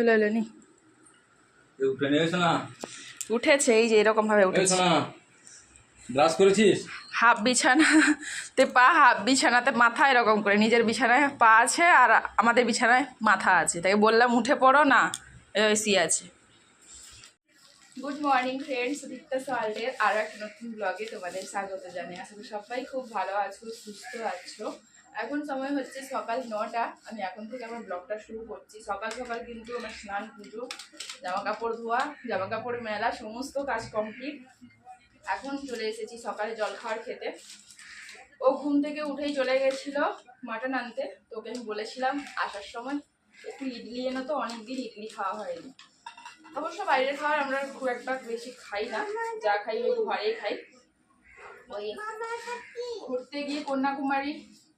চলে এলেনি এ উঠে নিয়ে এসো না। উঠেছে এই যে এরকম ভাবে উঠেছে। ব্রাশ করেছিস? হাফ বিছানাতে পা হাফ বিছানাতে মাথা এরকম করে নিজের বিছানায় পা আছে আর আমাদের বিছানায় মাথা আছে। তাই বললাম উঠে পড়ো না এসি আছে। গুড মর্নিং ফ্রেন্ডস দীপ্তা সল্টের আরও একটা নতুন ব্লগে তোমাদের স্বাগত জানাই। আসলে সবাই খুব ভালো আছো সুস্থ আছো। এখন সময় হচ্ছে সকাল নটা। আমি এখন থেকে আমার ব্লগটা শুরু করছি। সকাল সকাল কিন্তু আমার স্নান, পুজো জামা কাপড় ধোয়া জামা কাপড় মেলা, সমস্ত কাজ কমপ্লিট এখন চলে এসেছি সকালে জল খাওয়ার খেতে। ও ঘুম থেকে উঠেই চলে গেছিল মাটন আনতে। তো ওকে আমি বলেছিলাম, আসার সময় একটু ইডলি এনে তো অনেকদিন ইডলি খাওয়া হয়নি। অবশ্য বাইরের খাবার আমরা খুব একটা বেশি খাই না। যা খাই ওই ঘরেই খাই। ওই ঘুরতে গিয়ে কন্যাকুমারী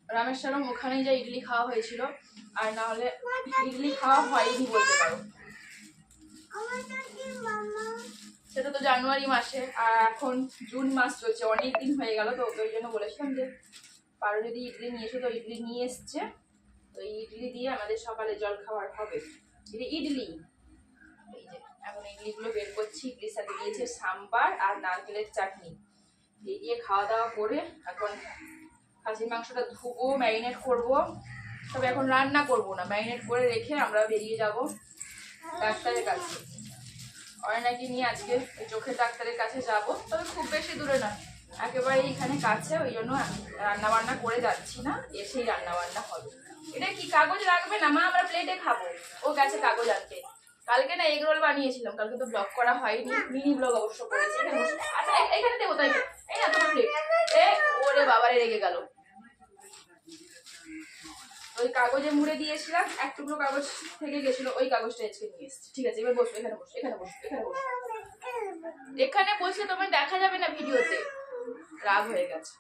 রামেশ্বরম, ওখানেই যা ইডলি খাওয়া হয়েছিল। আর না হলে ইডলি খাওয়া হয়নি বলতে পারো। সেটা তো জানুয়ারি মাসে, আর এখন জুন মাস চলছে, অনেক দিন হয়ে গেল তো, ওই জন্য বলেছিলাম যে, পারো যদি ইডলি নিয়ে এসো, তো ইডলি নিয়ে এসছে। তো ইডলি দিয়ে আমাদের সকালে জল খাওয়ার হবে। ইডলি এখন ইডলিগুলো বের করছি, ইডলির সাথে দিয়েছে সাম্বার আর নারকেলের চাটনি। এই দিয়ে খাওয়া দাওয়া করে এখন খাসির মাংসটা ধুবো, ম্যারিনেট করব। তবে এখন রান্না করব না, ম্যারিনেট করে রেখে আমরা বেরিয়ে যাব ডাক্তারের কাছে। অয়নাকে নিয়ে আজকে চোখের ডাক্তারের কাছে যাব, তবে খুব বেশি দূরে নয় একেবারে এখানে কাছে, ওই জন্য রান্না বান্না করে যাচ্ছি না, এসেই রান্না বান্না হবে। এটা কি, কাগজ রাখবে না? মা, আমরা প্লেটে খাব। ও গেছে কাগজ আনতে। কালকে না এগরোল বানিয়েছিলাম, কালকে তো ব্লগ করা হয়নি মিনি ব্লগ অবশ্য করেছি। আচ্ছা এখানে দেবো তাই এই না, তোমার প্লেট এ, ওরে বাবারে, রেগে গেল। ওই কাগজে মুড়ে দিয়েছিলাম, এক টুকরো কাগজ থেকে গেছিল, ওই কাগজটা আজকে নিয়ে এসেছি। ঠিক আছে, এবার বসো, এখানে বসো এখানে বসো এখানে বসো। এখানে বসলে তোমার দেখা যাবে না ভিডিওতে। রাগ হয়ে গেছে।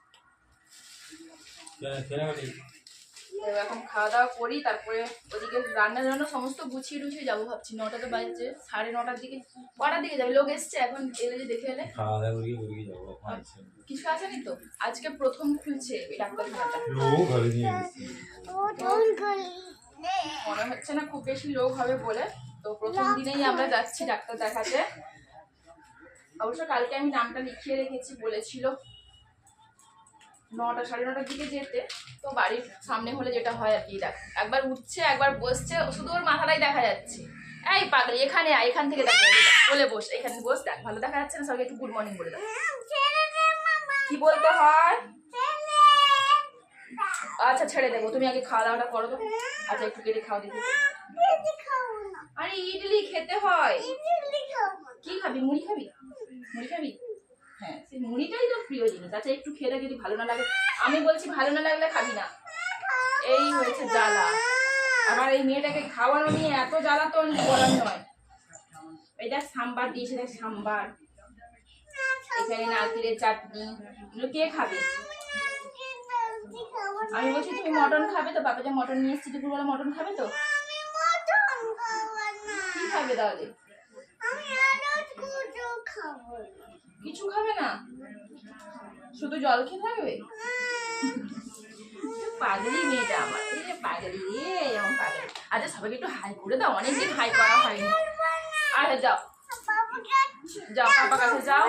এবার এখন খাওয়া দাওয়া করি তারপরে ওদিকে রান্না জন্য সমস্ত গুছিয়ে টুছিয়ে যাব ভাবছি। নটা তো বাজছে সাড়ে নটার দিকে কটার দিকে যাবে? লোক এসছে এখন এলে যে দেখে এলে। আছে। কিছু আসেনি তো? আজকে প্রথম খুলছে এই ডাক্তারখানাটা মনে হচ্ছে না খুব বেশি লোক হবে বলে। তো প্রথম দিনেই আমরা যাচ্ছি ডাক্তার দেখাতে। অবশ্য কালকে আমি নামটা লিখিয়ে রেখেছি বলেছিল। নটা সাড়ে নটার দিকে যেতে। তো বাড়ির সামনে হলে যেটা হয় আর কি দেখ একবার উঠছে একবার বসছে শুধু ওর মাথাটাই দেখা যাচ্ছে। এই পাগলি এখানে আয় এখান থেকে দেখা যাবে। বলে বস এখানে বস দেখ ভালো দেখা যাচ্ছে না সবাইকে একটু গুড মর্নিং বলে দেখ কি বলতে হয়? আচ্ছা ছেড়ে দেবো তুমি আগে খাওয়া দাওয়াটা করো তো। আচ্ছা একটু কেটে খাও দেখি। আরে ইডলি খেতে হয়। কি খাবি? মুড়ি খাবি? মুড়ি খাবি? হ্যাঁ সেই মুড়িটাই তো প্রিয় জিনিস। আচ্ছা একটু খেলে যদি ভালো না লাগে। আমি বলছি ভালো না লাগলে খাবি না। এই হয়েছে জ্বালা। আমার এই মেয়েটাকে খাওয়ানো নিয়ে এত জ্বালা তো বলার নয়। দেখ সাম্বার দিয়েছে, দেখ সাম্বার। এখানে নারকেলের চাটনি। এগুলো কে খাবে? আমি বলছি, তুমি মটন খাবে তো? বাবা যে মটন নিয়ে এসছি দুপুরবেলা মটন খাবে তো? কি খাবে তাহলে? কিছু খাবে না? শুধু জল খেয়ে থাকবে? পাগলি মেয়েটা আমার। পাগলি রে আমার পাগলি। আচ্ছা সবাইকে একটু হাই করে দাও। অনেকদিন হাই করা হয়নি। আচ্ছা যাও। যাও পাপা কাছে যাও।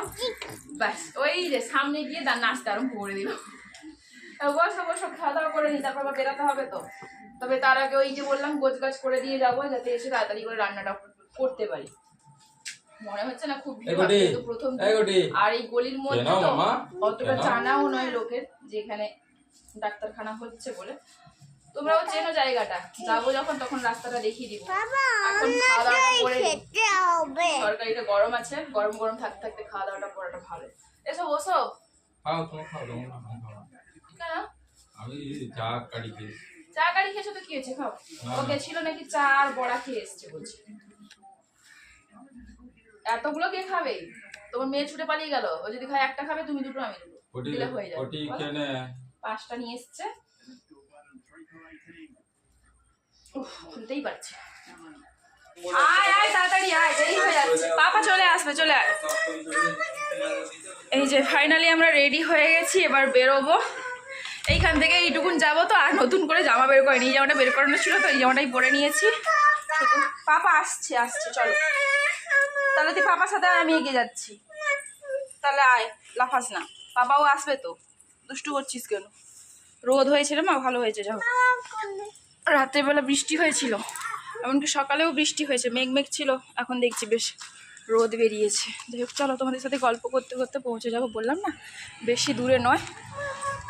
ব্যাস ওই যে সামনে গিয়ে তার নাচতে আরম্ভ করে দিল। বসো বসো খাওয়া দাওয়া করে নি। তারপর আবার বেরোতে হবে তো। তবে তার আগে ওই যে বললাম গোছ গাছ করে দিয়ে যাব যাতে এসে তাড়াতাড়ি করে রান্নাটা করতে পারি। মনে হচ্ছে না খুব ভিড় হবে, গুটি, প্রথম। আর এই গলির মধ্যে তো অতটা? জানাও নয় লোকের যে এখানে ডাক্তারখানা হচ্ছে বলে। তোমরাও চেনো জায়গাটা যাব যখন তখন রাস্তাটা দেখিয়ে দিব। এখন খাওয়া দাওয়াটা করে তরকারিটা গরম আছে গরম গরম থাকতে থাকতে খাওয়া দাওয়াটা করাটা ভালো। এসো বসো। খাও খাও। কেন? আমি চা কাটি খেয়েছি। চা গাড়ি খেয়েছো তো কি হয়েছে খাও। না, ও না। গেছিল নাকি চা আর বড়া খেয়ে এসছে বলছে। এতগুলো কে খাবে? তোমার মেয়ে ছুটে পালিয়ে গেল। ও যদি খায় একটা খাবে তুমি দুটো আমি দুটো। দিলে হয়ে যাবে। ওটি কেনে? পাঁচটা নিয়ে এসছে। খুলতেই পারছি আয় আয় তাড়াতাড়ি আয় দেরি হয়ে যাচ্ছে। পাপা চলে আসবে চলে আয়। এই যে ফাইনালি আমরা রেডি হয়ে গেছি এবার বেরোবো। এইখান থেকে এইটুকুন যাব তো আর নতুন করে জামা বের করিনি। এই জামাটা বের করানো ছিল তো এই জামাটাই পরে নিয়েছি। পাপা আসছে আসছে চলো। তাহলে তুই পাপার সাথে আমি এগিয়ে যাচ্ছি। তাহলে আয়, লাফাস না। পাপাও আসবে তো। দুষ্টু করছিস কেন? রোদ হয়েছিল মা, ভালো হয়েছে, যাও। রাত্রেবেলা বৃষ্টি হয়েছিল, এমনকি সকালেও বৃষ্টি হয়েছে, মেঘ মেঘ ছিল, এখন দেখছি বেশ রোদ বেরিয়েছে। যাই হোক, চলো তোমাদের সাথে গল্প করতে করতে পৌঁছে যাব, বললাম না, বেশি দূরে নয়।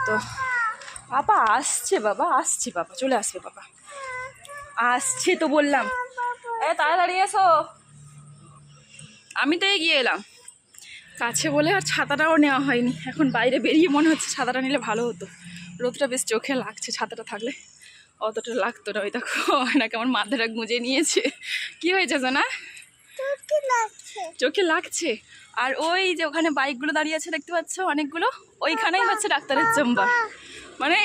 তো বাবা আসছে বাবা আসছে বাবা চলে আসবে বাবা আসছে তো বললাম। এ, তাড়াতাড়ি এসো। আমি তো এগিয়ে এলাম। কাছে বলে আর ছাতাটাও নেওয়া হয়নি। এখন বাইরে বেরিয়ে মনে হচ্ছে ছাতাটা নিলে ভালো হতো। রোদটা বেশ চোখে লাগছে ছাতাটা থাকলে। অতটা লাগতো না ওই দেখো নাকি আমার মাথাটা গুঁজে নিয়েছে। কি হয়েছে না চোখে লাগছে। আর ওই যে ওখানে বাইকগুলো দাঁড়িয়ে আছে দেখতে পাচ্ছ অনেকগুলো? ওইখানেই হচ্ছে ডাক্তারের চেম্বার। মানে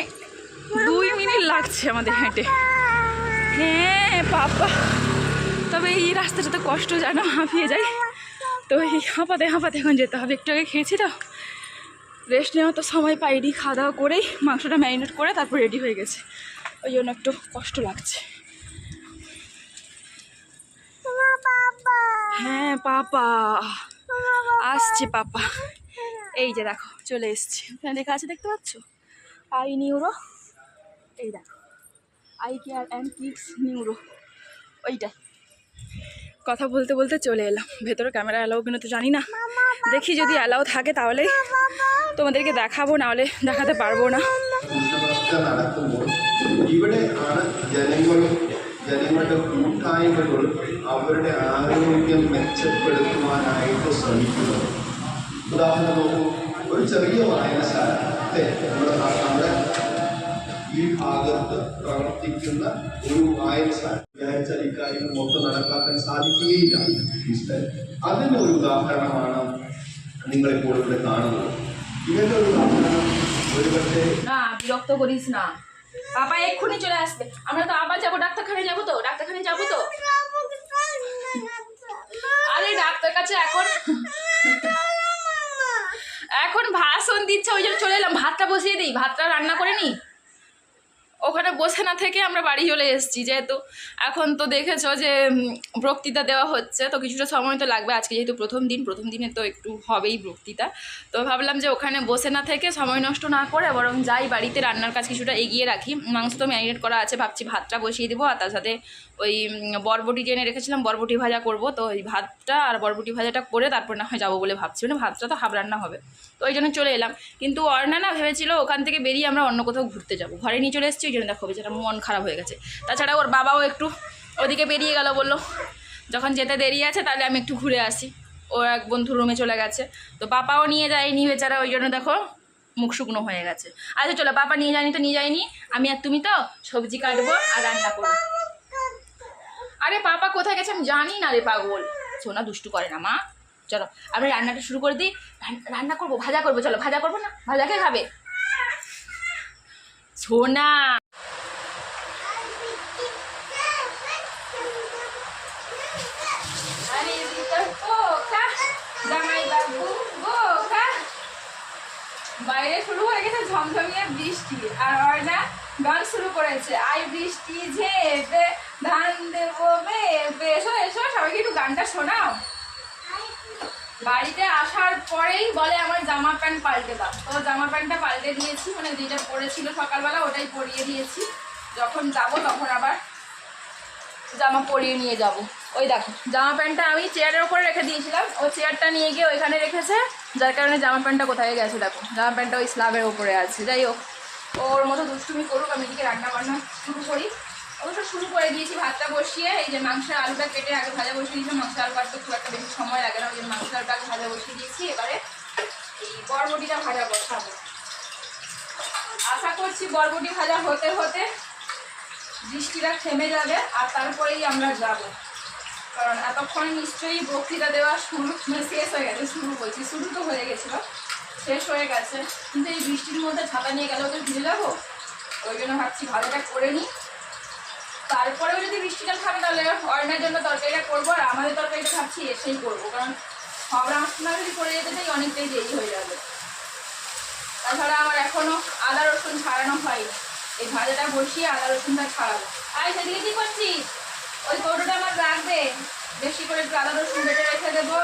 দুই মিনিট লাগছে আমাদের হেঁটে। হ্যাঁ বাবা। তবে এই রাস্তাটা তো কষ্ট জানো হাঁপিয়ে যায় তো এই হাঁপাতে হাঁপাতে এখন যেতে হবে। একটু আগে খেয়েছি তো। রেস্ট নেওয়া তো সময় পাইনি। খাওয়া দাওয়া করেই মাংসটা ম্যারিনেট করে তারপর রেডি হয়ে গেছে। ওই জন্য একটু কষ্ট লাগছে। হ্যাঁ পাপা। আসছে পাপা। এই যে দেখো, চলে এসছে। এখানে লেখা আছে, দেখতে পাচ্ছ? Eye neuro. এই দেখো। Eye care and kids neuro. ওইটাই। কথা বলতে বলতে চলে এলাম ভেতরে ক্যামেরা অ্যালাউ কিনা তো জানি না দেখি যদি অ্যালাউ থাকে তাহলে তোমাদেরকে দেখাবো নাহলে দেখাতে পারবো না പ്രവർത്തനം നടക്കുമ്പോൾ ഇവിടെ ആണ് ജനങ്ങളും ജനങ്ങളുടെ കൂട്ടായ്മകളും അവരുടെ ആരോഗ്യം മെച്ചപ്പെടുത്തുവാനായിട്ട് ശ്രമിക്കുന്നത് ഉദാഹരണം നോക്കൂ ഒരു ചെറിയ വായനശാല അല്ലേ നമ്മുടെ നാ- നമ്മുടെ ഈ ഭാഗത്ത് പ്രവർത്തിക്കുന്ന করিস না। বাবা, এক্ষুনি চলে আসবে। আমরা তো আবার যাব, ডাক্তারখানে যাব তো, ডাক্তারখানে যাব তো। আরে, ডাক্তার কাছে এখন এখন ভাষণ দিচ্ছে ওই জন্য চলে এলাম। ভাতটা বসিয়ে দিই, ভাতটা রান্না করে নিই ওখানে বসে না থেকে আমরা বাড়ি চলে এসেছি, যেহেতু এখন তো দেখেছ যে বক্তৃতা দেওয়া হচ্ছে, তো কিছুটা সময় তো লাগবে। আজকে যেহেতু প্রথম দিন, প্রথম দিনে তো একটু হবেই বক্তৃতা। তো ভাবলাম যে ওখানে বসে না থেকে সময় নষ্ট না করে বরং যাই, বাড়িতে রান্নার কাজ কিছুটা এগিয়ে রাখি। মাংস তো ম্যারিনেট করা আছে, ভাবছি ভাতটা বসিয়ে দেবো, আর তার সাথে ওই বরবটি জেনে রেখেছিলাম, বরবটি ভাজা করব। তো ওই ভাতটা আর বরবটি ভাজাটা করে তারপর না হয় যাব বলে ভাবছি মানে ভাতটা তো হাফ রান্না হবে। তো ওই জন্য চলে এলাম। কিন্তু অর্ণা না ভেবেছিল ওখান থেকে বেরিয়ে আমরা অন্য কোথাও ঘুরতে যাব। ঘরে নিয়ে চলে এসেছি ওই জন্য দেখো বেচারা মন খারাপ হয়ে গেছে। তাছাড়া ওর বাবাও একটু ওদিকে বেরিয়ে গেল বলল, যখন যেতে দেরি আছে তাহলে আমি একটু ঘুরে আসি। ও এক বন্ধুর রুমে চলে গেছে। তো পাপাও নিয়ে যায়নি বেচারা, ওই জন্য দেখো মুখ শুকনো হয়ে গেছে। আচ্ছা চলো, পাপা নিয়ে যায়নি তো নিয়ে যায়নি। আমি আর তুমি তো সবজি কাটবো আর রান্না করব। আরে পাপা কোথায় গেছে আমি জানি না রে পাগল। সোনা দুষ্টু করে না, মা। চলো, আমরা রান্নাটা শুরু করে দিই। রান্না করব, ভাজা করব, চলো, ভাজা করব না? ভাজা কে খাবে? সোনা বাইরে শুরু হয়ে গেছে ঝমঝমিয়ে বৃষ্টি। আর অর্ণা গান শুরু করেছে। আই বৃষ্টি ঝেপে, ধান দেবো এসো এসো, সবাইকে একটু গানটা শোনাও। বাড়িতে আসার পরেই বলে আমার জামা প্যান্ট পাল্টে দাও। তো জামা প্যান্টটা পাল্টে দিয়েছি মানে যেটা পরেছিল সকালবেলা ওটাই পরিয়ে দিয়েছি। যখন যাব তখন আবার জামা পরিয়ে নিয়ে যাব। ওই দেখো, জামা প্যান্টটা আমি চেয়ারের ওপরে রেখে দিয়েছিলাম। ও চেয়ারটা নিয়ে গিয়ে ওইখানে রেখেছে, যার কারণে জামা প্যান্টটা কোথায় গেছে দেখো। জামা প্যান্টটা ওই স্ল্যাবের ওপরে আছে। যাই হোক, ওর মতো দুষ্টুমি করুক, আমি এদিকে রান্না বান্না শুরু করি। অবশ্য শুরু করে দিয়েছি ভাতটা বসিয়ে। এই যে মাংসের আলুটা কেটে আগে ভাজা বসিয়ে দিয়েছি মাংসের আলু কাটতে খুব একটা বেশি সময় লাগে না। ওই জন্য মাংসের আলুটা আগে ভাজা বসিয়ে দিয়েছি। এবারে এই বরবটিটা ভাজা বসাবো। আশা করছি বরবটি ভাজা হতে হতে বৃষ্টিটা থেমে যাবে আর তারপরেই আমরা যাব। কারণ এতক্ষণে নিশ্চয়ই বক্তৃতা দেওয়া শুরু মানে শেষ হয়ে গেছে, শুরু বলছি। শুরু তো হয়ে গেছিল, শেষ হয়ে গেছে। কিন্তু এই বৃষ্টির মধ্যে ছাতা নিয়ে গেলেও তো ভিজে যাব? ওই জন্য ভাবছি ভালোটা করে নিই। তারপরেও যদি বৃষ্টিটা থাকে তাহলে অর্ণের জন্য তরকারিটা করব, আর আমাদের তরকারিটা ভাবছি এসেই করব, কারণ সব রান্না যদি করে যেতে চাই, অনেকটাই দেরি হয়ে যাবে। তাছাড়া আমার এখনও আদা রসুন ছাড়ানো হয়নি। এই ভাজাটা বসিয়ে আদা রসুনটা ছাড়াবো। আয়, সেদিকে কি করছিস? ওই কৌটোটা আমার রাখবে বেশি করে একটু আদা রসুন বেটে রেখে দেবো।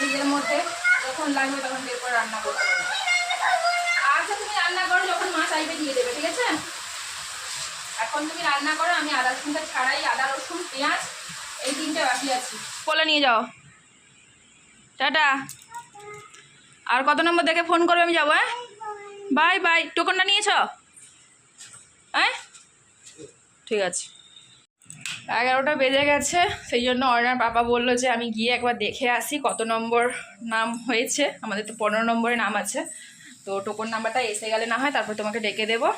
নিজের মধ্যে যখন লাগবে তখন বের করে রান্না করতে পারব আচ্ছা তুমি রান্না করো, যখন মা চাইবে দিয়ে দেবে, ঠিক আছে? এখন তুমি রান্না করো, আমি আদা রসুনটা ছাড়াই আদা, রসুন, পেঁয়াজ, এই তিনটে বাকি আছে। কোলে নিয়ে যাও। টাটা। আর কত নম্বর দেখে ফোন করবে আমি যাব হ্যাঁ? Bye bye. টোকনটা নিয়েছ? হ্যাঁ? ঠিক আছে। এগারোটা বেজে গেছে, সেই জন্য অর্ণার পাপা বলল যে আমি গিয়ে একবার দেখে আসি কত নম্বর নাম হয়েছে। আমাদের তো পনেরো নম্বরে নাম আছে। তো টোকন নাম্বারটা এসে গেলে না হয়, তারপর তোমাকে ডেকে দেবো।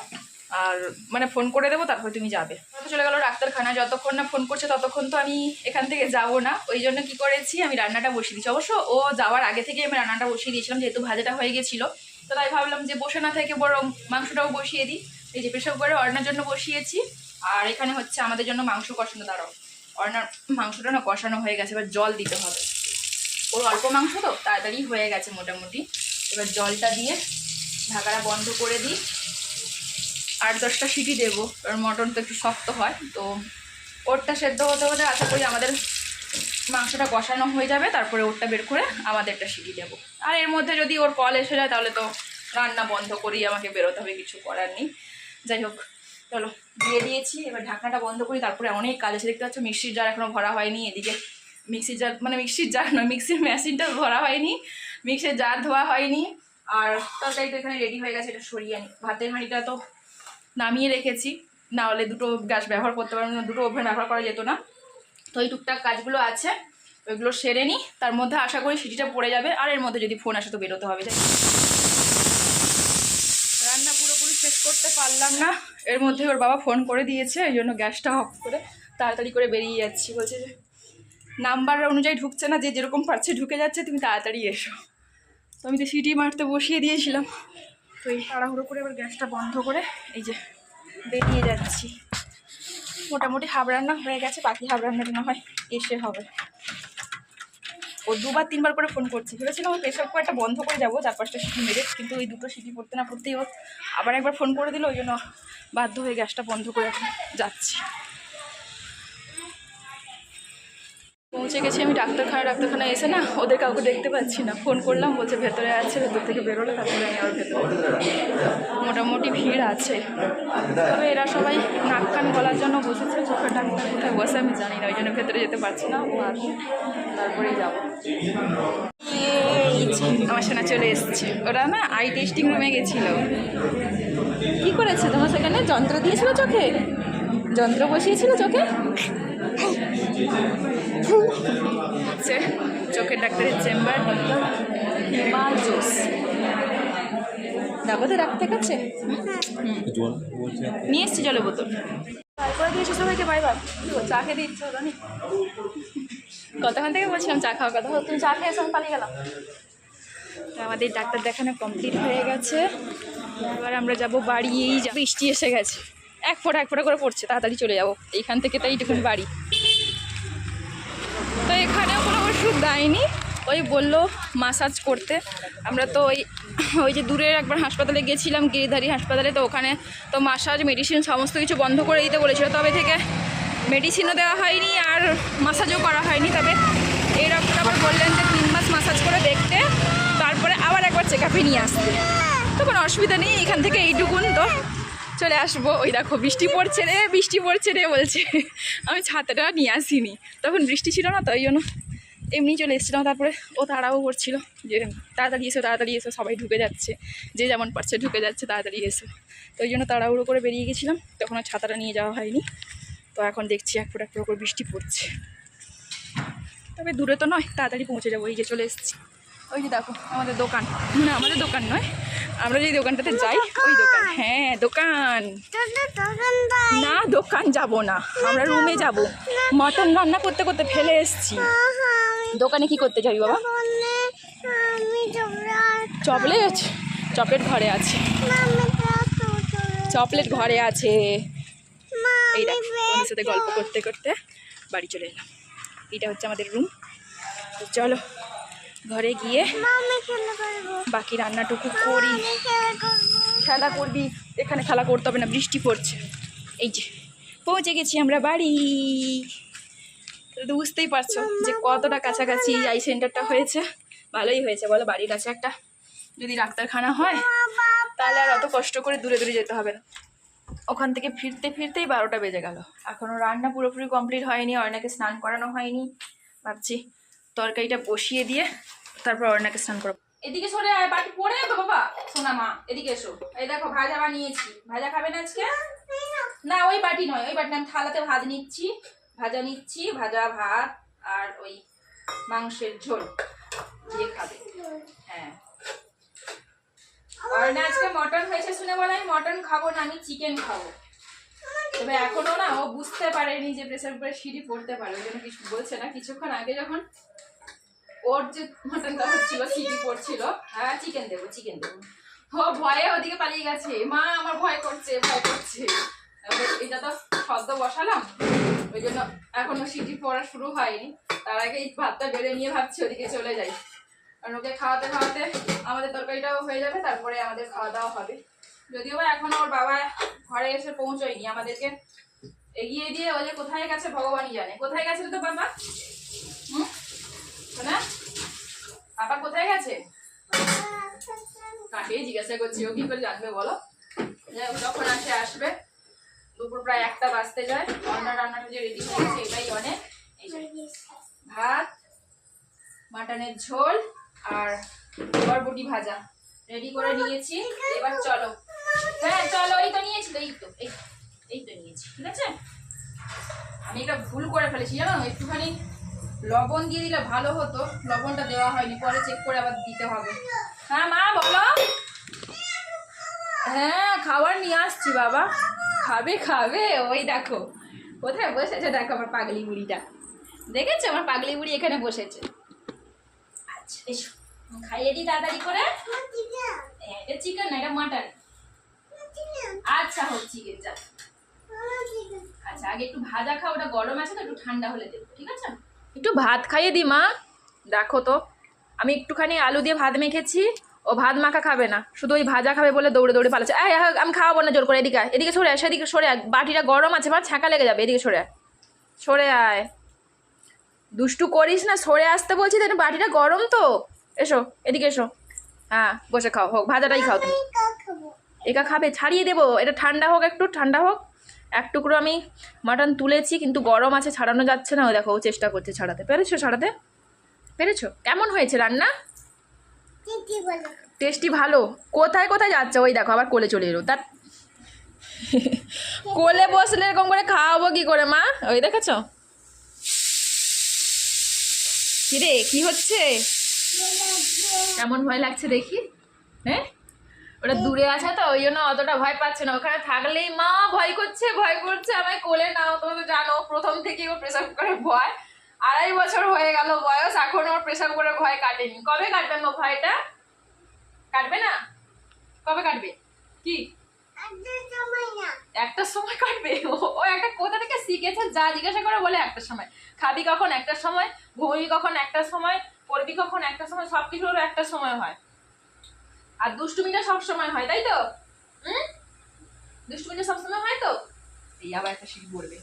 আর মানে ফোন করে দেবো, তারপর তুমি যাবে। তো চলে গেলো ডাক্তারখানা, যতক্ষণ না ফোন করছে ততক্ষণ তো আমি এখান থেকে যাব না। ওই জন্য কি করেছি, আমি রান্নাটা বসিয়ে দিচ্ছি অবশ্য ও যাওয়ার আগে থেকে আমি রান্নাটা বসিয়ে দিয়েছিলাম, যেহেতু ভাজাটা হয়ে গেছিল। তো তাই ভাবলাম যে বসে না থেকে বরং মাংসটাও বসিয়ে দিই। এই যে প্রেশার কুকারে অর্ণার জন্য বসিয়েছি। আর এখানে হচ্ছে আমাদের জন্য মাংস কষানো, দাঁড়াও। অর্ণার মাংসটা না কষানো হয়ে গেছে, এবার জল দিতে হবে। ওর অল্প মাংস তো, তাড়াতাড়ি হয়ে গেছে মোটামুটি। এবার জলটা দিয়ে ঢাকাটা বন্ধ করে দিই। আট দশটা সিটি দেবো, কারণ মটন তো একটু শক্ত হয়, তো ওরটা সেদ্ধ হতে হতে আশা করি আমাদের মাংসটা কষানো হয়ে যাবে, তারপরে ওরটা বের করে আমাদেরটা সিটি দেবো। আর এর মধ্যে যদি ওর কল এসে যায়, তাহলে তো রান্না বন্ধ করেই আমাকে বেরোতে হবে, কিছু করার নেই। যাই হোক, চলো, দিয়ে দিয়েছি, এবার ঢাকনাটা বন্ধ করি, তারপরে অনেক কাজ আছে, দেখতে পাচ্ছ, মিক্সির জার এখনও ভরা হয়নি, এদিকে মিক্সির জার মানে মিক্সির জার নয়, মিক্সির মেশিনটা ভরা হয়নি, মিক্সির জার ধোয়া হয়নি, আর তরকারি তো এখানে রেডি হয়ে গেছে, এটা সরিয়ে আনি। ভাতের হাঁড়িটা তো নামিয়ে রেখেছি। না হলে দুটো গ্যাস ব্যবহার করতে পারব না, দুটো ওভেন ব্যবহার করা যেত না। তো এই টুকটাক কাজগুলো আছে, ওইগুলো সেরে নিই। তার মধ্যে আশা করি সিটিটা পড়ে যাবে, আর এর মধ্যে যদি ফোন আসে তো বেরোতে হবে রান্না পুরোপুরি শেষ করতে পারলাম না। এর মধ্যে ওর বাবা ফোন করে দিয়েছে, এই জন্য গ্যাসটা অফ করে তাড়াতাড়ি করে বেরিয়ে যাচ্ছি। বলছে যে, নাম্বার অনুযায়ী ঢুকছে না, যে যেরকম পারছে ঢুকে যাচ্ছে, তুমি তাড়াতাড়ি এসো। তো আমি তো সিটি মারতে বসিয়ে দিয়েছিলাম। তো এই তাড়াহুড়ো করে এবার গ্যাসটা বন্ধ করে এই যে বেরিয়ে যাচ্ছি। মোটামুটি হাফ রান্না হয়ে গেছে, বাকি হাফ রান্নাটা না হয়, এসে হবে। ও দুবার তিনবার করে ফোন করছি। ভেবেছিলাম ওই প্রেশার কুকারটা বন্ধ করে যাব চার পাঁচটা সিটি মেরে, কিন্তু ওই দুটো সিটি পড়তে না পড়তেই ও আবার একবার ফোন করে দিল, ওই জন্য বাধ্য হয়ে গ্যাসটা বন্ধ করে যাচ্ছি। পৌঁছে গেছি আমি ডাক্তারখানা ডাক্তারখানা এসে না ওদের কাউকে দেখতে পাচ্ছি না। ফোন করলাম, বলছে ভেতরে আছে, ভেতর থেকে বেরোলে তারপরে আমি আবার ভেতরে মোটামুটি ভিড় আছে। তবে এরা সবাই নাক কান গলার জন্য বসেছে, চোখের ডাক্তার কোথায় বসে আমি জানি না, ওই জন্য ভেতরে যেতে পারছি না, ও তারপরেই যাব। আমার সোনা চলে এসছে। ওরা না আই টেস্টিং রুমে গেছিল। কি করেছে? তোমার সেখানে যন্ত্র দিয়েছিল চোখে? যন্ত্র বসিয়েছিল চোখে? হচ্ছে চোখের ডাক্তারের চেম্বার হিমা জোস। যাব তো ডাক্তার কাছে নিয়ে এসছি জলের বোতল। তারপরে দিয়েছি সবাইকে বাই বাই। চা খেতে ইচ্ছে হলো নি? কতক্ষণ থেকে বলছিলাম চা খাওয়ার কথা। তুমি চা খেয়ে আমি পালিয়ে গেলাম। আমাদের ডাক্তার দেখানো কমপ্লিট হয়ে গেছে। এবার আমরা যাব বাড়ি এই বৃষ্টি এসে গেছে। এক ফোঁটা এক ফোঁটা করে পড়ছে। তাড়াতাড়ি চলে যাব। এইখান থেকে তো এইটুকুন বাড়ি। এখানেও কোনো ওষুধ দেয়নি। ওই বলল মাসাজ করতে। আমরা তো ওই ওই যে দূরের একবার হাসপাতালে গেছিলাম, গিরিধারী হাসপাতালে, তো ওখানে তো মাসাজ মেডিসিন সমস্ত কিছু বন্ধ করে দিতে বলেছিল। তবে থেকে মেডিসিনও দেওয়া হয়নি আর মাসাজও করা হয়নি। তবে এই ডক্টর আবার বললেন যে তিন মাস মাসাজ করে দেখতে, তারপরে আবার একবার চেক আপে নিয়ে আসতে। তো কোনো অসুবিধা নেই, এখান থেকে এইটুকুন তো। চলে আসব। ওই দেখো, বৃষ্টি পড়ছে রে, বৃষ্টি পড়ছে রে বলছে। আমি ছাতাটা নিয়ে আসিনি। তখন বৃষ্টি ছিল না তো, ওই জন্য এমনি চলে এসেছিলাম। তারপরে ও তাড়াও করছিল যে, তাড়াতাড়ি এসো তাড়াতাড়ি এসো, সবাই ঢুকে যাচ্ছে। যে যেমন পারছে ঢুকে যাচ্ছে, তাড়াতাড়ি এসো। তো ওই জন্য তাড়াহুড়ো করে বেরিয়ে গেছিলাম। তখন ছাতাটা নিয়ে যাওয়া হয়নি। তো এখন দেখছি এক ফোটা এক ফোটা করে বৃষ্টি পড়ছে। তবে দূরে তো নয়, তাড়াতাড়ি পৌঁছে যাব। এই যে চলে এসেছি। ওই যে দেখো আমাদের দোকান। মানে আমাদের দোকান নয়। আমরা যে দোকানটাতে যাই ওই দোকান। হ্যাঁ দোকান। না দোকান যাব না। আমরা রুমে যাব। মটন রান্না করতে করতে ফেলে এসেছি। দোকানে কি করতে যাবি বাবা? Chocolate chocolate? ঘরে আছে। চকলেট ঘরে আছে। এই দেখ সাথে গল্প করতে করতে বাড়ি চলে এলাম। এটা হচ্ছে আমাদের রুম। তো চলো ঘরে গিয়ে বাকি রান্নাটুকু করি। খেলা করবি। এখানে খেলা করতে হবে না বৃষ্টি পড়ছে। এই যে পৌঁছে গেছি আমরা বাড়ি। তো বুঝতেই পারছ যে কতটা কাছাকাছি আই সেন্টারটা হয়েছে। ভালোই হয়েছে বলো বাড়ির কাছে একটা যদি ডাক্তারখানা হয় তাহলে আর অত কষ্ট করে দূরে দূরে যেতে হবে না। ওখান থেকে ফিরতে ফিরতেই বারোটা বেজে গেল। এখনও রান্না পুরোপুরি কমপ্লিট হয়নি অর্ণাকে স্নান করানো হয়নি। ভাবছি তরকারিটা বসিয়ে দিয়ে তারপর অর্ণাকে স্নান করব। এদিকে সরে বাটি পড়ে যাবে বাবা। সোনা মা, এদিকে এসো। এই দেখো, ভাজা বানিয়েছি। ভাজা খাবেন আজকে? না, ওই বাটি নয়, ওই বাটি আমি থালাতে ভাত নিচ্ছি। ভাজা নিচ্ছি, ভাজা ভাত আর ওই মাংসের ঝোল। দিয়ে খাবে। হ্যাঁ। আর না আজকে মটন হয়েছে শুনে বলে, আমি মটন খাব না, আমি চিকেন খাব। তবে এখনও না ও বুঝতে পারেনি যে প্রেসার কুকারে সিঁড়ি পড়তে পারে, ওই জন্য কিছু বলছে না। কিছুক্ষণ আগে যখন ওর যে মটনটা হচ্ছিল সিঁড়ি পড়ছিল। হ্যাঁ চিকেন দেবো চিকেন দেবো। ও ভয়ে ওদিকে পালিয়ে গেছে। মা, আমার ভয় করছে ভয় করছে। এটা তো সদ্য বসালাম। ওই জন্য এখনও সিটি পড়া শুরু হয়নি। তার আগে এই ভাতটা বেড়ে নিয়ে ভাবছি ওদিকে চলে যাই। কারণ ওকে খাওয়াতে খাওয়াতে আমাদের তরকারিটাও হয়ে যাবে, তারপরে আমাদের খাওয়া দাওয়া হবে। যদিও বা এখনও ওর বাবা ঘরে এসে পৌঁছয়নি, আমাদেরকে এগিয়ে দিয়ে ও যে কোথায় গেছে ভগবানই জানে। কোথায় গেছে তো বাবা? হুম? না বাবা কোথায় গেছে? কাকে জিজ্ঞাসা করছি, ও কি করে জানবে বলো? যখন আসে, আসবে। দুপুর প্রায় একটা বাজতে যায়। রান্না, রান্নাটা যে রেডি হয়েছে এটাই অনেক। ভাত, মাটনের ঝোল আর বরবটি ভাজা। রেডি করে নিয়েছি, এবার চলো। হ্যাঁ চলো, এই তো নিয়েছি এই তো এই তো নিয়েছি, ঠিক আছে? আমি এটা ভুল করে ফেলেছি, জানো? একটুখানি লবণ দিয়ে দিলে ভালো হতো, লবণটা দেওয়া হয়নি, পরে চেক করে আবার দিতে হবে। হ্যাঁ মা, বলো। হ্যাঁ খাবার নিয়ে আসছি, বাবা। খাবে খাবে, ওই দেখো। কোথায় বসেছে? দেখো আমার পাগলি বুড়িটা। দেখেছ? আমার পাগলি বুড়ি এখানে বসেছে। আচ্ছা এসো। খাইয়ে দিই তাড়াতাড়ি করে। এটা চিকেন না এটা মাটন আচ্ছা হোক চিকেন যা। আচ্ছা আগে একটু ভাজা খাও ওটা গরম আছে তো একটু ঠান্ডা হলে দেবো ঠিক আছে? একটু ভাত খাইয়ে দি মা। দেখো তো আমি একটুখানি আলু দিয়ে ভাত মেখেছি ও ভাত মাখা খাবে না। শুধু ওই ভাজা খাবে বলে দৌড়ে দৌড়ে পালাচ্ছে। এই, আমি খাওয়াবো না জোর করে এদিকে। এদিকে সরে আয় সেদিকে সরে আয়। বাটিটা গরম আছে মা ছাঁকা লেগে যাবে এদিকে সরে আয়। সরে আয়। দুষ্টু করিস না সরে আসতে বলছি তো বাটিটা গরম তো। এসো এদিকে এসো। হ্যাঁ বসে খাও হোক ভাজাটাই খাও তুমি। একা খাবে ছাড়িয়ে দেবো। এটা ঠান্ডা হোক একটু ঠান্ডা হোক। এক টুকরো আমি মাটন তুলেছি কিন্তু গরম আছে ছাড়ানো যাচ্ছে না। ও দেখো ও চেষ্টা করছে ছাড়াতে। পেরেছ ছাড়াতে? পেরেছ? কেমন হয়েছে রান্না? টেস্টি ভালো। কোথায় কোথায় যাচ্ছে? ওই দেখো আবার কোলে চলে এলো। তার কোলে বসলে এরকম করে খাওয়াবো কি করে মা? ওই দেখেছ? কিরে কি হচ্ছে? কেমন ভয় লাগছে দেখি? হ্যাঁ? ওটা দূরে আছে তো ওই জন্য অতটা ভয় পাচ্ছে না। ওখানে থাকলেই মা ভয় করছে ভয় করছে আমায় কোলে নাও তুমি তো জানো প্রথম থেকেই ও প্রেশার কুকারের ভয়। আড়াই বছর হয়ে গেল বয়স এখন ওর প্রেশার কুকারের ভয় কাটেনি। কবে কাটবে মো ভয়টা? কাটবে না? কবে কাটবে? কি? একটা সময় কাটবে? ও ও একটা কোথা থেকে শিখেছে? যা জিজ্ঞাসা করে বলে একটা সময়। খাবি কখন? একটা সময়। ঘুমবি কখন? একটা সময়। পড়বি কখন? একটা সময় সব কিছুর একটা সময় হয়। আর দুষ্টুমিটা সব সময় হয়, তাই তো? হুম? দুষ্টুমিটা সব সময় হয় তো? এই আবার একটা সিঁড়ি পড়বে।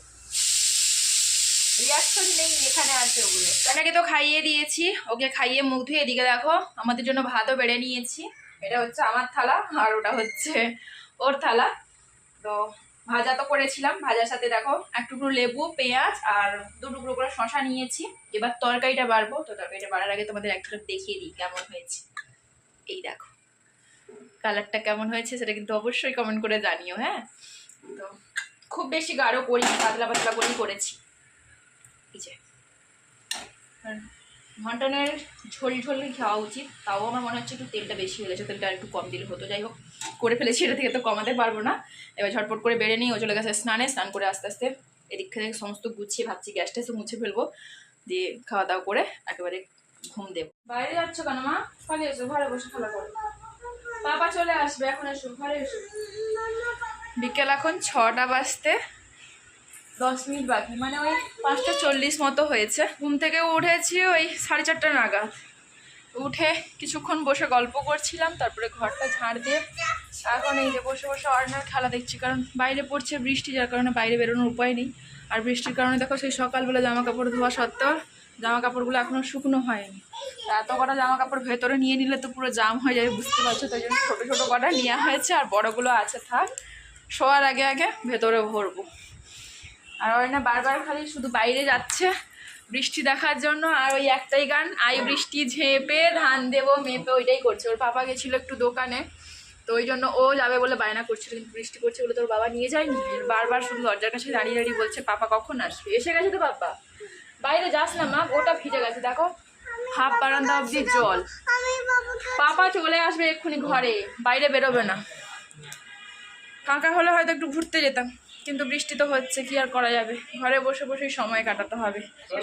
নেই, এখানে আছে ওগুলো। তো খাইয়ে দিয়েছি, ওকে খাইয়ে মুখ ধুয়ে দেখো, আমাদের জন্য ভাতও বেড়ে নিয়েছি। এটা হচ্ছে আমার থালা, আর ওটা হচ্ছে ওর থালা। তো ভাজা তো করেছিলাম, ভাজার সাথে দেখো এক টুকরো লেবু, পেঁয়াজ আর দু টুকরো করে শশা নিয়েছি। এবার তরকারিটা বাড়বো, তো তরকারিটা বাড়ার আগে তোমাদের এক ঝলক দেখিয়ে দিই কেমন হয়েছে। এই দেখো, কালারটা কেমন হয়েছে সেটা কিন্তু অবশ্যই কমেন্ট করে জানিও হ্যাঁ? তো খুব বেশি গাঢ় করি পাতলা পাতলা করেই করেছি। এই যে আর ঝোল ঝোল খাওয়া উচিত তাও আমার মনে হচ্ছে একটু তেলটা বেশি হয়ে গেছে তেলটা একটু কম দিলে হতো। যাই হোক করে ফেলেছি এটা থেকে তো কমাতে পারব না। এবার ঝটপট করে বেড়ে নিই ও চলে গেছে স্নানে স্নান করে আস্তে আস্তে এদিক থেকে সমস্ত গুছিয়ে ভাবছি গ্যাসটা এসে মুছে ফেলব দিয়ে খাওয়া দাওয়া করে একেবারে ঘুম দেবো। বাইরে যাচ্ছ কেন মা? ফলে এসো ঘরে বসে খেলা করো। বাবা চলে আসবে এখন এসো ঘরে এসো। বিকেল এখন ছটা বাজতে। দশ মিনিট বাকি মানে ওই পাঁচটা চল্লিশ মতো হয়েছে। ঘুম থেকে উঠেছি ওই সাড়ে চারটা নাগাদ। উঠে কিছুক্ষণ বসে গল্প করছিলাম, তারপরে ঘরটা ঝাড় দিয়ে এখন এই যে বসে বসে অর্ণার খেলা দেখছি, কারণ বাইরে পড়ছে বৃষ্টি, যার কারণে বাইরে বেরোনোর উপায় নেই। আর বৃষ্টির কারণে দেখো সেই সকালবেলা জামা কাপড় ধোয়া সত্ত্বেও জামা কাপড়গুলো এখনও শুকনো হয়নি। এত কটা জামা কাপড় ভেতরে নিয়ে নিলে তো পুরো জাম হয়ে যাবে, বুঝতে পারছ? তাই জন্য ছোটো ছোটো কটা নেওয়া হয়েছে আর বড়গুলো আছে, থাক। শোয়ার আগে আগে ভেতরে ভরবো। আর ওই না বারবার খালি শুধু বাইরে যাচ্ছে বৃষ্টি দেখার জন্য, আর ওই একটাই গান, আই বৃষ্টি ঝেঁপে ধান দেবো মেপে ওইটাই করছে। ওর পাপা গেছিল একটু দোকানে, তো ওই জন্য ও যাবে বলে বায়না করছিল, কিন্তু বৃষ্টি করছে বলে তোর বাবা নিয়ে যায়নি? বারবার শুধু দরজার কাছে দাঁড়িয়ে দাঁড়িয়ে বলছে, পাপা কখন আসবে? এসে গেছে তো পাপা। বাইরে যাস না মা ওটা ভিজে গেছে, দেখো, হাফ বারান্দা অব্দি জল। পাপা চলে আসবে এক্ষুনি ঘরে, বাইরে বেরোবে না। ফাঁকা হলে হয়তো একটু ঘুরতে যেতাম। কিন্তু বৃষ্টি তো হচ্ছে, কি আর করা যাবে? ঘরে বসে বসেই সময় কাটাতে হবে।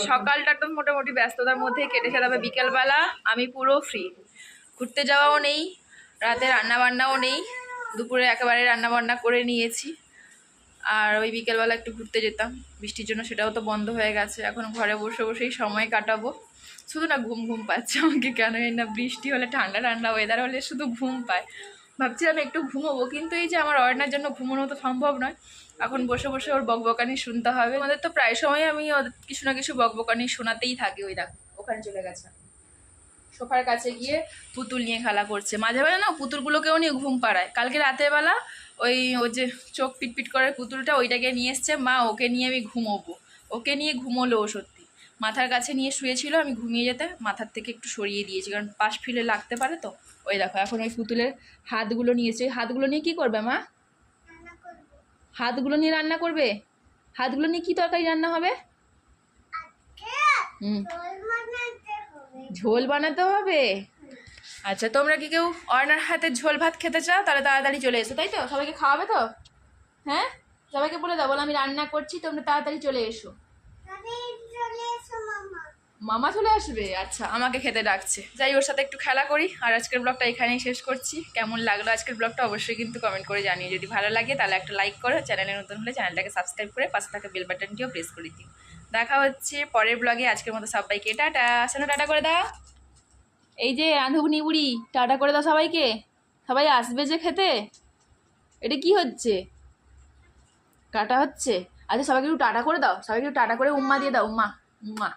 সকালটা তো মোটামুটি ব্যস্ততার মধ্যেই কেটেছে, তবে বিকেলবেলা আমি পুরো ফ্রি ঘুরতে যাওয়াও নেই, রাতে রান্নাবান্নাও নেই, দুপুরে একেবারে রান্নাবান্না করে নিয়েছি। আর ওই বিকেলবেলা একটু ঘুরতে যেতাম, বৃষ্টির জন্য সেটাও তো বন্ধ হয়ে গেছে, এখন ঘরে বসে বসেই সময় কাটাবো। শুধু না ঘুম ঘুম পাচ্ছে আমাকে কেন এই না বৃষ্টি হলে ঠান্ডা ঠান্ডা ওয়েদার হলে শুধু ঘুম পায়। ভাবছিলাম একটু ঘুমোবো, কিন্তু এই যে আমার অয়নার জন্য ঘুমানো তো সম্ভব নয়। এখন বসে বসে ওর বকবকানি শুনতে হবে। আমাদের তো প্রায় সময় আমি কিছু না কিছু বকবকানি শোনাতেই থাকি, ওই দেখো, ওখানে চলে গেছে। সোফার কাছে গিয়ে পুতুল নিয়ে খেলা করছে। মাঝে মাঝে না পুতুলগুলোকেও নিয়ে ঘুম পাড়ায়। কালকে রাতের বেলা ওই, ও যে চোখ পিটপিট করে পুতুলটা ওইটাকে নিয়ে এসছে, মা, ওকে নিয়ে আমি ঘুমোবো। ওকে নিয়ে ঘুমোলো সত্যি। মাথার কাছে নিয়ে শুয়েছিল, আমি ঘুমিয়ে যেতে মাথার থেকে একটু সরিয়ে দিয়েছি, কারণ পাশ ফিলে লাগতে পারে তো। ওই দেখো এখন ওই পুতুলের হাতগুলো নিয়েছে। ওই হাতগুলো নিয়ে কি করবে মা? হাতগুলো নিয়ে রান্না করবে? হাতগুলো নিয়ে কি তরকারি রান্না হবে? হুম। ঝোল বানাতে হবে? আচ্ছা তোমরা কি কেউ অর্ণার হাতে ঝোল ভাত খেতে চাও? তাহলে তাড়াতাড়ি চলে এসো তাই তো? সবাইকে খাওয়াবে তো? হ্যাঁ? সবাইকে বলে দাও বলো আমি রান্না করছি তোমরা তাড়াতাড়ি চলে এসো। মামা চলে আসবে? আচ্ছা আমাকে খেতে ডাকছে। যাই, ওর সাথে একটু খেলা করি। আর আজকের ব্লগটা এখানেই শেষ করছি। কেমন লাগল আজকের ব্লগটা অবশ্যই কিন্তু কমেন্ট করে জানিয়ে যদি ভালো লাগে, তাহলে একটা লাইক করো। চ্যানেলে নতুন হলে চ্যানেলটাকে সাবস্ক্রাইব করে পাশে থাকা বেল বাটনটিও প্রেস করে দিও। দেখা হচ্ছে পরের ব্লগে আজকের মতো সবাইকে টাটা। শোনো টাটা করে দাও। এই যে রাঁধুনি বুড়ি, টাটা করে দাও সবাইকে। সবাই আসবে যে খেতে? এটা কি হচ্ছে? কাটা হচ্ছে? আচ্ছা সবাইকে একটু টাটা করে দাও। সবাইকে একটু টাটা করে উম্মা দিয়ে দাও। উম্মা উম্মা।